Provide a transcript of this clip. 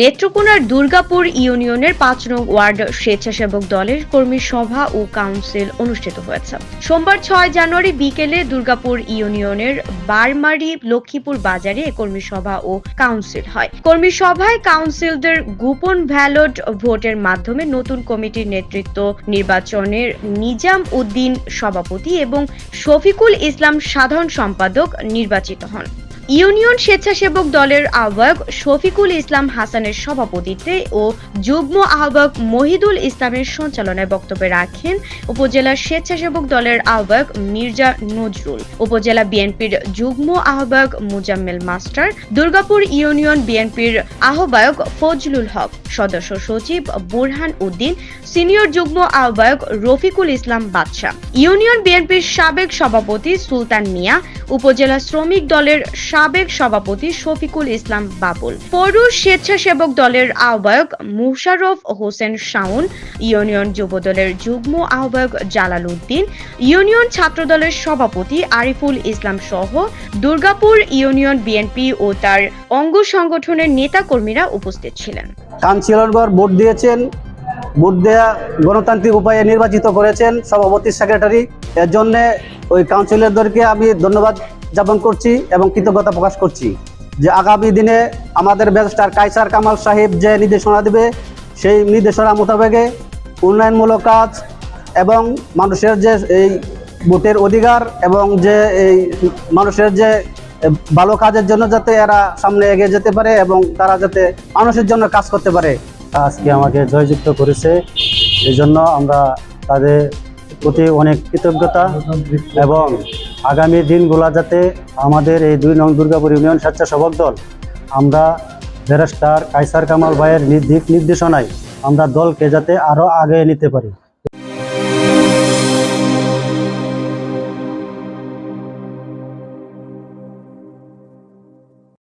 নেত্রকোনার দুর্গাপুর ইউনিয়নের পাঁচ নং ওয়ার্ড স্বেচ্ছাসেবক দলের কর্মী সভা ও কাউন্সিল অনুষ্ঠিত হয়েছে। সোমবার ছয় জানুয়ারি বিকেলে দুর্গাপুর ইউনিয়নের বারমারি লক্ষ্মীপুর বাজারে কর্মী সভা ও কাউন্সিল হয়। কর্মী সভায় কাউন্সিলদের গোপন ব্যালট ভোটের মাধ্যমে নতুন কমিটির নেতৃত্ব, নির্বাচনের নিজাম উদ্দিন সভাপতি এবং শফিকুল ইসলাম সাধারণ সম্পাদক নির্বাচিত হন। ইউনিয়ন স্বেচ্ছাসেবক দলের আহ্বায়ক শফিকুল ইসলাম হাসানের সভাপতিত্বে ও যুগ্ম আহ্বায়ক মহিদুল ইসলামের সঞ্চালনায় বক্তব্য রাখেন উপজেলা স্বেচ্ছাসেবক দলের আহ্বায়ক মির্জা নজরুল, উপজেলা বিএনপির যুগ্ম আহ্বায়ক মুজাম্মেল মাস্টার, দুর্গাপুর ইউনিয়ন বিএনপির আহ্বায়ক ফজলুল হক, সদস্য সচিব বুরহান উদ্দিন, সিনিয়র যুগ্ম আহ্বায়ক রফিকুল ইসলাম বাদশাহ ইউনিয়ন বিএনপির সাবেক সভাপতি সুলতান মিয়া, উপজেলা শ্রমিক দলের সাবেক সভাপতি শফিকুল ইসলাম বাবুল, পৌর স্বেচ্ছাসেবক দলের আহ্বায়ক মুশারফ হোসেন শাওন, ইউনিয়ন যুব দলের যুগ্ম আহ্বায়ক জালাল উদ্দিন, ইউনিয়ন ছাত্র দলের সভাপতি আরিফুল ইসলাম সহ দুর্গাপুর ইউনিয়ন বিএনপি ও তার অঙ্গ সংগঠনের নেতাকর্মীরা উপস্থিত ছিলেন। কাউন্সিলরগণ ভোট দিয়েছেন, ভোট দেয়া গণতান্ত্রিক উপায়ে নির্বাচিত করেছেন সভাপতি সেক্রেটারি। এর জন্য ওই কাউন্সিলরদেরকে আমি ধন্যবাদ জ্ঞাপন করছি এবং কৃতজ্ঞতা প্রকাশ করছি যে আগামী দিনে আমাদের ব্যারিস্টার কাইসার কামাল সাহেব যে নির্দেশনা দেবে, সেই নির্দেশনা মোতাবেকে উন্নয়নমূলক কাজ এবং মানুষের যে এই ভোটের অধিকার এবং যে এই মানুষের যে ভালো কাজের জন্য যাতে এরা সামনে এগিয়ে যেতে পারে এবং তারা যাতে মানুষের জন্য কাজ করতে পারে। আজকে আমাকে জয়যুক্ত করেছে। এই জন্য আমরা তাদের প্রতি অনেক কৃতজ্ঞতা এবং আগামী দিনগুলা যাতে আমাদের এই দুই নং দুর্গাপুর ইউনিয়ন স্বেচ্ছাসেবক দল, আমরা ব্যারিস্টার কাইসার কামাল ভাইয়ের দিক নির্দেশনায় আমরা দলকে যাতে আরও আগে নিতে পারি।